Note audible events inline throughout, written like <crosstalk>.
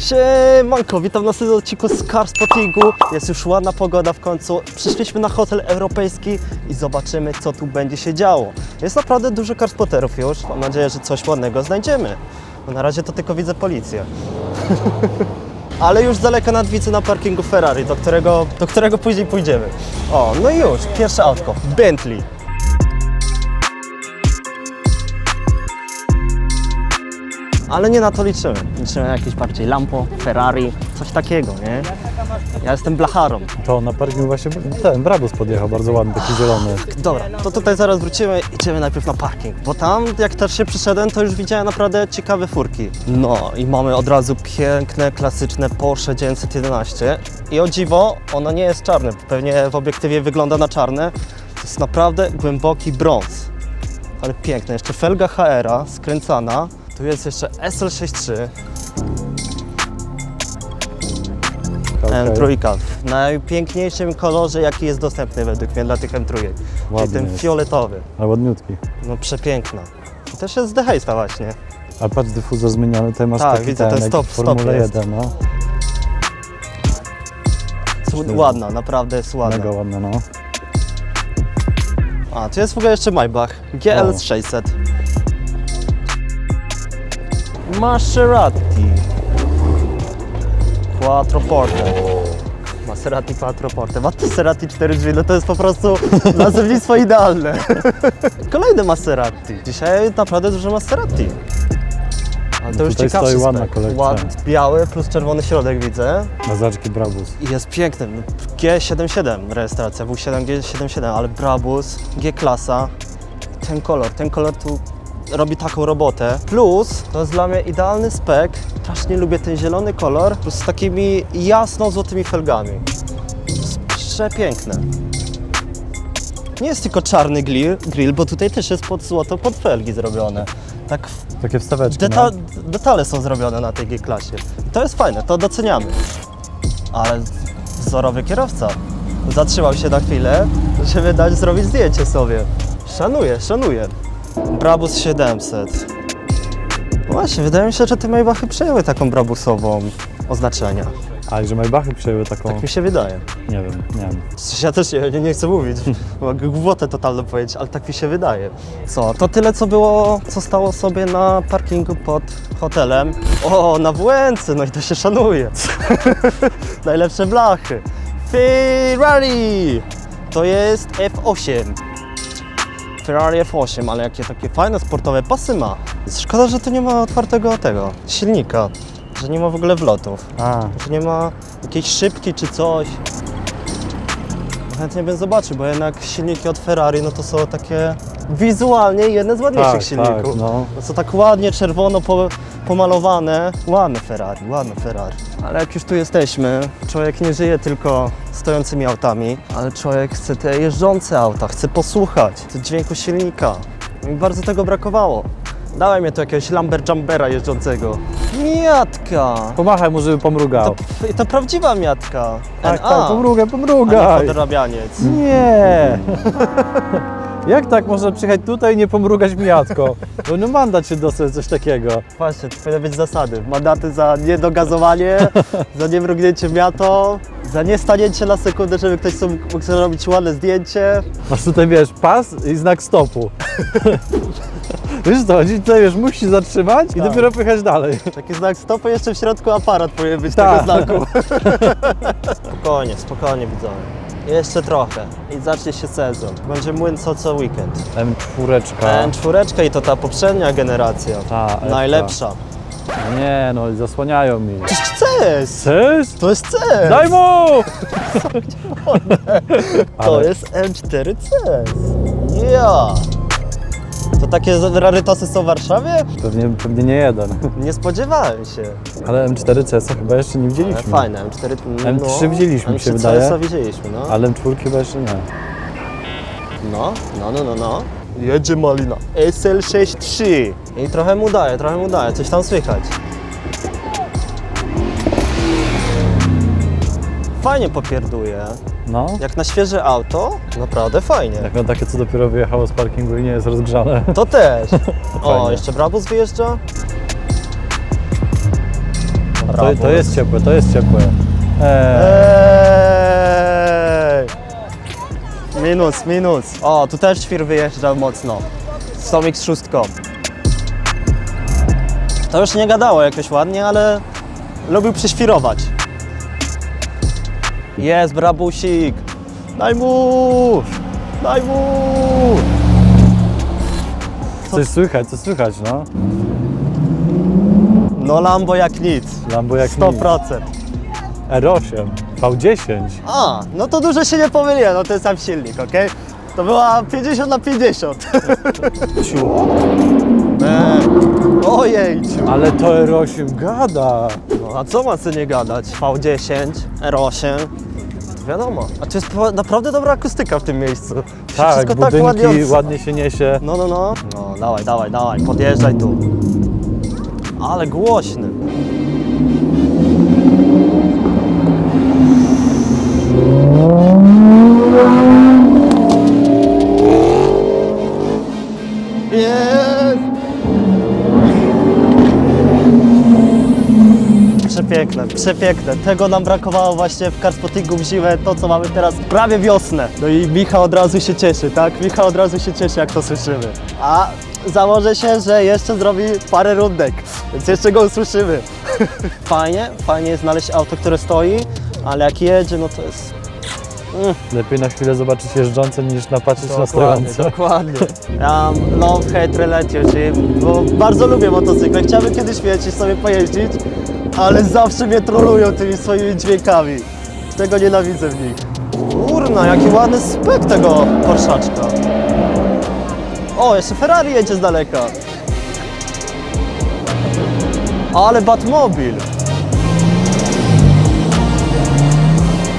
Siemanko, witam na następnym odcinku z Car Spottingu. Jest już ładna pogoda w końcu. Przyszliśmy na hotel europejski i zobaczymy, co tu będzie się działo. Jest naprawdę dużo car spotterów już. Mam nadzieję, że coś ładnego znajdziemy. Bo na razie to tylko widzę policję. <laughs> Ale już z daleka nad widzę na parkingu Ferrari, do którego, do którego później pójdziemy. O, no i już, pierwsze autko. Bentley. Ale nie na to liczymy. Liczymy na jakieś bardziej Lambo, Ferrari, coś takiego, nie? Ja jestem blacharą. To na parkingu właśnie ten Brabus podjechał, bardzo ładny, taki zielony. Dobra, to tutaj zaraz wrócimy. Idziemy najpierw na parking, bo tam jak też się przyszedłem, to już widziałem naprawdę ciekawe furki. No i mamy od razu piękne, klasyczne Porsche 911. I o dziwo, ono nie jest czarne. Pewnie w obiektywie wygląda na czarne. To jest naprawdę głęboki brąz. Ale piękne. Jeszcze felga HR-a skręcana. Tu jest jeszcze SL63. Okej. M3 w najpiękniejszym kolorze, jaki jest dostępny według mnie dla tych M3. Czyli ten jest. fioletowy. Ale ładniutki. No przepiękna. Też jest zdechejsta właśnie. A patrz, dyfuzor zmieniony, tutaj masz Tak, taki widzę, ten, ten stop- stop jest. 1, no. Ładna, naprawdę jest ładna. Mega ładna, no. A, tu jest w ogóle jeszcze Maybach. GL600. Maserati. Quattroporte. Maserati Quattroporte. Maserati 4 drzwi, no to jest po prostu nazewnictwo idealne. <laughs> Kolejne Maserati. Dzisiaj naprawdę dużo Maserati. Ale to No już tutaj ciekawszy stoi ładna kolekcja. Ład, biały plus czerwony środek widzę. Na zaczki Brabus. I jest piękny. G77 rejestracja, W7 G77, ale Brabus, G-klasa. Ten kolor, ten kolor tu robi taką robotę. Plus, to jest dla mnie idealny spek. Strasznie lubię ten zielony kolor, plus z takimi jasno-złotymi felgami. To jest przepiękne. Nie jest tylko czarny grill, grill, bo tutaj też jest pod złoto, pod felgi zrobione. Tak Takie wstaweczki, Deta no. detale są zrobione na tej G-klasie. To jest fajne, to doceniamy. Ale wzorowy kierowca zatrzymał się na chwilę, żeby dać zrobić zdjęcie sobie. Szanuję, szanuję. Brabus 700. No Właśnie, wydaje mi się, że te Maybachy przejęły taką brabusową oznaczenia. A, i że Maybachy przyjęły taką, Tak mi się wydaje. nie wiem, nie wiem. Ja też nie, nie, nie chcę mówić, <laughs> mogę głupotę totalną powiedzieć, ale tak mi się wydaje. Co, to tyle co było, co stało sobie na parkingu pod hotelem. O, na Włęce, no i to się szanuje. <laughs> Najlepsze blachy. Ferrari! To jest F8. Ferrari F8, ale jakie takie fajne sportowe pasy ma. Szkoda, że tu nie ma otwartego tego silnika, że nie ma w ogóle wlotów. A, Że nie ma jakiejś szybki czy coś. Chętnie bym zobaczył, bo jednak silniki od Ferrari, no to są takie wizualnie jedne z ładniejszych tak, silników. tak, no. To są tak ładnie czerwono po, pomalowane. Ładne Ferrari, ładne Ferrari. Ale jak już tu jesteśmy, człowiek nie żyje tylko stojącymi autami, ale człowiek chce te jeżdżące auta, chce posłuchać, dźwięku silnika. Mi bardzo tego brakowało. Dawaj mnie tu jakiegoś Lamberjumbera jeżdżącego. Miatka! Pomachaj mu, żeby pomrugał. To, to prawdziwa miatka. tak, NA, tak, pomrugaj, a nie pomrugaj. podrabianiec. Nie! <laughs> Jak tak można przyjechać tutaj i nie pomrugać mijatko? No, no mandat się dostać coś takiego. Właśnie, to powinny być zasady. Mandaty za niedogazowanie, <laughs> za niemrugnięcie miato, za niestanięcie na sekundę, żeby ktoś sobie mógł sobie robić ładne zdjęcie. Masz tutaj, wiesz, pas i znak stopu. <laughs> Wiesz co, chodzi? tutaj wiesz, musi zatrzymać i Tak. dopiero pojechać dalej. Taki znak stopu, jeszcze w środku aparat powinien być Tak. tego znaku. <laughs> spokojnie, spokojnie widzowie. Jeszcze trochę i zacznie się sezon. Będzie młyn co co weekend. M4. N4 i to ta poprzednia generacja. Ta. Najlepsza. Nie no, zasłaniają mi. To jest CS! To jest CS! Daj mu! <laughs> To Ale- jest M4C. Ja. To takie rarytasy są w Warszawie? Pewnie, pewnie nie jeden. Nie spodziewałem się. Ale M4CS chyba jeszcze nie Ale widzieliśmy. fajne, M4. no, M3 widzieliśmy, mi się M3 wydaje. CS widzieliśmy, no. Ale M4 chyba jeszcze nie. No, no, no, no, no. Jedzie malina. SL63. I trochę mu daje, trochę mu daje, coś tam słychać. Fajnie popierduje. No. Jak na świeże auto, naprawdę fajnie. Jak na takie, co dopiero wyjechało z parkingu i nie jest rozgrzane. To też. <laughs> O, jeszcze Brabus wyjeżdża. To, to jest ciepłe, to jest ciepłe. Eee, Eee! Minus, minus. O, tu też świr wyjeżdżał mocno. Z tą X6. To już nie gadało jakoś ładnie, ale lubił przyświrować. Jest, brabusik. Daj mu! Daj mu! coś słychać, co słychać, no. No Lambo jak nic. Lambo jak nic. 100%. R8, V10. A, no to dużo się nie pomyliłem, no ten sam silnik, okej? To była 50 na 50. Ciu. Eee, Ojej, Ale to R8 gada. no a co ma co nie gadać? V10, R8, to wiadomo. A to jest po- naprawdę dobra akustyka w tym miejscu. To się Tak, wszystko budynki, ładnie odsu- ładnie się niesie. No, no, no. No, dawaj, dawaj, dawaj, podjeżdżaj tu. Ale głośny. Przepiękne, przepiękne. Tego nam brakowało właśnie w Karspottingu w zimę, to co mamy teraz prawie wiosnę. No i Michał od razu się cieszy, tak? Michał od razu się cieszy, jak to słyszymy. A założę się, że jeszcze zrobi parę rundek, więc jeszcze go usłyszymy. <laughs> fajnie, fajnie jest znaleźć auto, które stoi, ale jak jedzie, no to jest Lepiej na chwilę zobaczyć jeżdżące niż napatrzeć na stojące. dokładnie. Ja mam <laughs> love, hate relationship, bo bardzo lubię motocykle. Chciałbym kiedyś mieć sobie pojeździć, ale zawsze mnie trolują tymi swoimi dźwiękami. Tego nienawidzę w nich. Kurna, jaki ładny spek tego Porszaczka. O, jeszcze Ferrari jedzie z daleka. Ale Batmobil.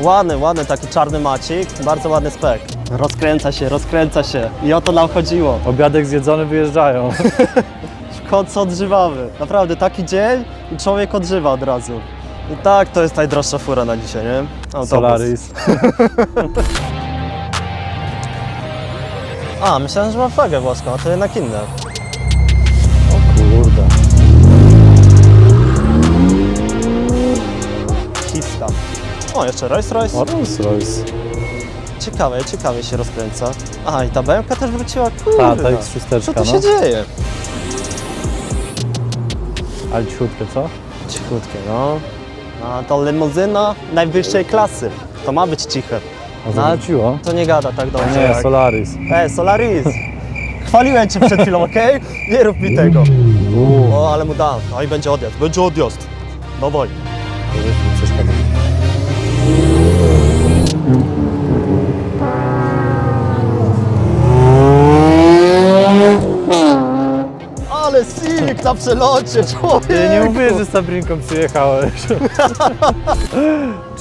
Ładny, ładny taki czarny macik, bardzo ładny spek. Rozkręca się, rozkręca się i o to nam chodziło. Obiadek zjedzony, wyjeżdżają. <laughs> W końcu odżywamy. Naprawdę taki dzień i człowiek odżywa od razu. I tak, to jest najdroższa fura na dzisiaj, nie? Autobus. Solaris. <laughs> A, myślałem, że ma flagę włoską, a to jednak inne. O kurde. Hiska. O, jeszcze Rolls Royce. O, Rolls Royce. Ciekawe, ciekawie się rozkręca. A, i ta BMK też wróciła, kurde. Ta, ta X6, Co tu no. się dzieje? Ale cichutkie, co? Cichutkie, no. A to limuzyna najwyższej klasy. To ma być ciche. A No, ale zawróciło? to nie gada tak dobrze. Nie, jak... Solaris. E, Solaris! Chwaliłem cię przed chwilą, okej? Nie rób mi tego. O, ale mu dam. No i będzie odjazd. Będzie odjazd. No na przelocie, człowiek! Ty nie mówię, że z Sabrinką przyjechałeś. <laughs>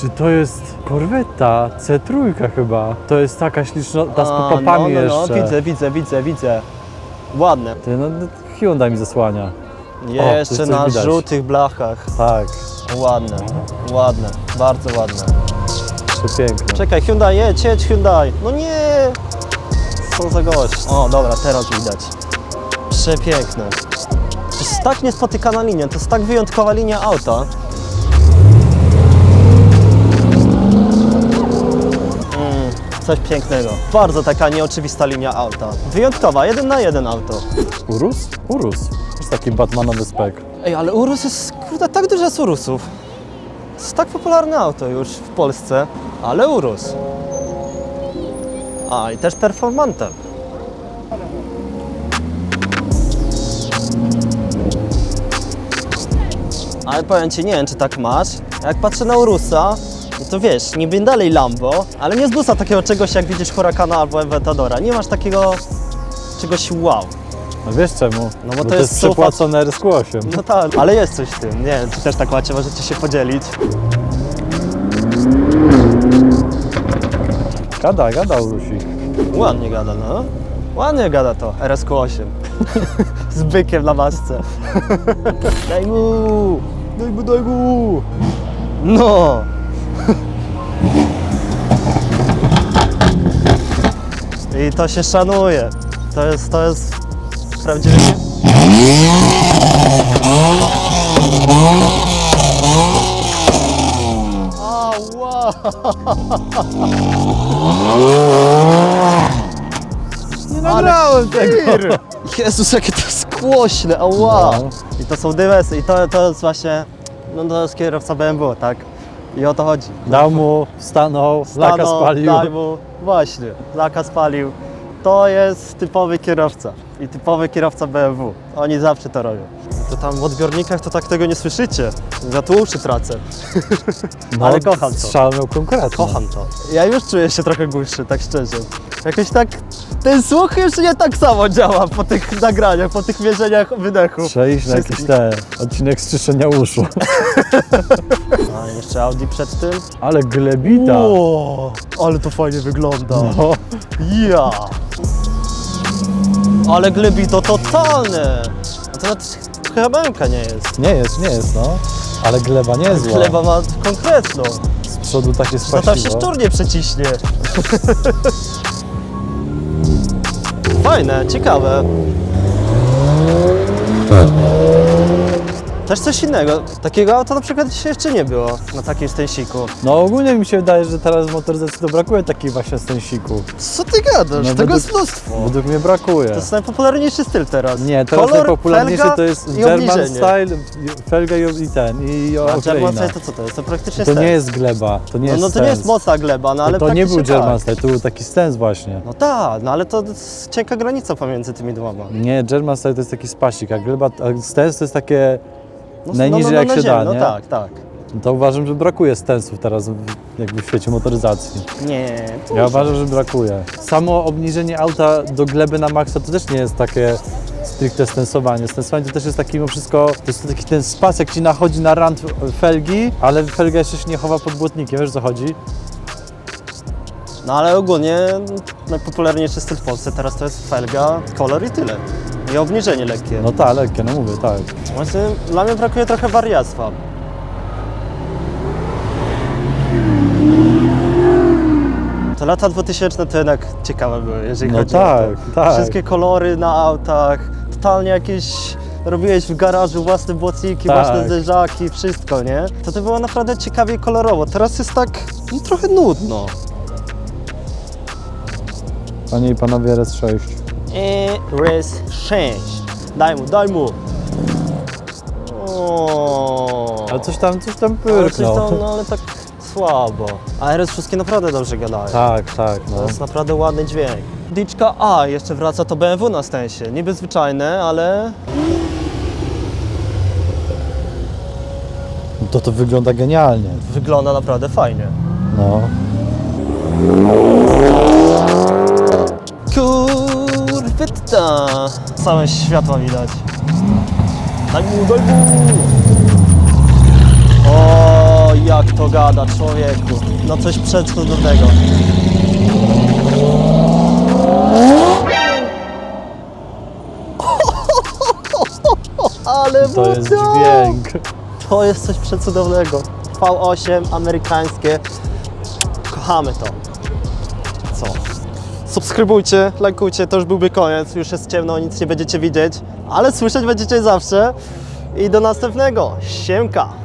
Czy to jest korweta C3 chyba? To jest taka śliczna, ta z A, pop-upami no, no, no, jeszcze. widzę, widzę, widzę, widzę. Ładne. Ty, no, no, Hyundai mi zasłania. Jeszcze coś na widać. żółtych blachach. Tak, Ładne, ładne, bardzo ładne. przepiękne. Czekaj, Hyundai, jedź, jedź Hyundai. No nie! Co za gość. O, dobra, teraz widać. Przepiękne. To jest tak niespotykana linia, to jest tak wyjątkowa linia auta. Mm, coś pięknego. Bardzo taka nieoczywista linia auta. Wyjątkowa, jeden na jeden auto. Urus? Urus. To jest taki Batmanowy spek. Ej, ale Urus jest, kurde, tak dużo jest Urusów. To jest tak popularne auto już w Polsce, ale Urus. A, i też performante. Ale powiem Ci, nie wiem czy tak masz, jak patrzę na Urusa, no to wiesz, niby dalej Lambo, ale nie zbusa takiego czegoś jak widzisz Huracana albo Aventadora. Nie masz takiego czegoś wow. No wiesz czemu? No bo to to jest jest przepłacone RS8. No tak, ale jest coś w tym. Nie wiem, czy też tak macie, możecie się podzielić. Gada, gada Urusik. Ładnie gada, no. Ładnie gada to, RSQ8. <laughs> Z bykiem na masce. <laughs> daj mu! Daj mu, daj mu! No! <laughs> I to się szanuje. To jest, to jest prawdziwy... Nie nagrałem tego. Jezus, jakie to jest głośne, ała! No. I to są dywesy i to, to jest właśnie, no to jest kierowca BMW, tak? I o to chodzi. Dał mu, stanął, laka Stanął, spalił. daj mu, właśnie, laka spalił. To jest typowy kierowca i typowy kierowca BMW. Oni zawsze to robią. To tam w odbiornikach to tak tego nie słyszycie. Ja tu uszy tracę. <laughs> No, Ale kocham to. Strzał miał konkretny. Kocham to. Ja już czuję się trochę głuszy, tak szczerze. Jakoś tak, ten słuch już nie tak samo działa po tych nagraniach, po tych mierzeniach wydechu. Przejść na jakiś ten odcinek z czyszczenia uszu. <laughs> A jeszcze Audi przed tym. Ale glebita. Ale to fajnie wygląda. No. Ja! Ale glebi to totalne! A to nawet chyba bęka nie jest. Nie jest, nie jest, no. Ale gleba nie jest zła. Chleba ma konkretną. Z przodu takie To tam się szczur nie przeciśnie. Fajne, ciekawe. Też coś innego. Takiego auta na przykład dzisiaj jeszcze nie było na takim stęsiku. No ogólnie mi się wydaje, że teraz w motoryzacji to brakuje takich właśnie stęsików. Co ty gadasz? No, Tego według- jest mnóstwo. Według mnie brakuje. To jest najpopularniejszy styl teraz. Nie, teraz Kolor, najpopularniejszy felga to jest i German obniżenie. style, felga i, i ten, i A German okleina. style to co to jest? To praktycznie To nie jest gleba, to nie No, jest no to nie jest mocna gleba, no ale to, to nie był praktycznie German tak. style, to był taki stens właśnie. No tak, no ale to jest cienka granica pomiędzy tymi dwoma. Nie, German style to jest taki spasik, a gleba, a stens to jest takie, No, Najniżej jak na się ziemi, da, No nie? tak, tak. to uważam, że brakuje stensów teraz w- jakby w świecie motoryzacji. Nie, to Ja uważam, że brakuje. Samo obniżenie auta do gleby na maksa to też nie jest takie stricte stensowanie. Stensowanie to też jest taki mimo wszystko, to jest taki ten spas, jak ci nachodzi na rand felgi, ale felga jeszcze się nie chowa pod błotnikiem, wiesz o co chodzi? No ale ogólnie najpopularniejszy styl w Polsce teraz to jest felga, kolor i tyle. I obniżenie lekkie. No tak, lekkie, no mówię, tak. Właśnie dla mnie brakuje trochę wariactwa. Te lata 2000 to jednak ciekawe były, jeżeli No chodzi tak, o to. tak. Wszystkie kolory na autach, totalnie jakieś robiłeś w garażu własne błotniki, Tak. własne zderzaki, wszystko, nie? To to było naprawdę ciekawie i kolorowo. Teraz jest tak no, trochę nudno. Panie i panowie, RS6. I rys 6. Daj mu, daj mu. O. Ale coś tam, coś tam Ale coś pyrknął. tam, no ale tak słabo. A RS wszystkie naprawdę dobrze gadają. Tak, tak, To no. jest naprawdę ładny dźwięk. Diczka A, jeszcze wraca to BMW na stęsie. Niby zwyczajne, ale To to wygląda genialnie. wygląda naprawdę fajnie. No. Same światła widać. Daj mu, daj mu! O, jak to gada człowieku. No coś przecudownego. Ale To jest dźwięk. To jest coś przecudownego. V8 amerykańskie. Kochamy to. Co? Subskrybujcie, lajkujcie, to już byłby koniec. Już jest ciemno, nic nie będziecie widzieć, ale słyszeć będziecie zawsze. I do następnego. Siemka!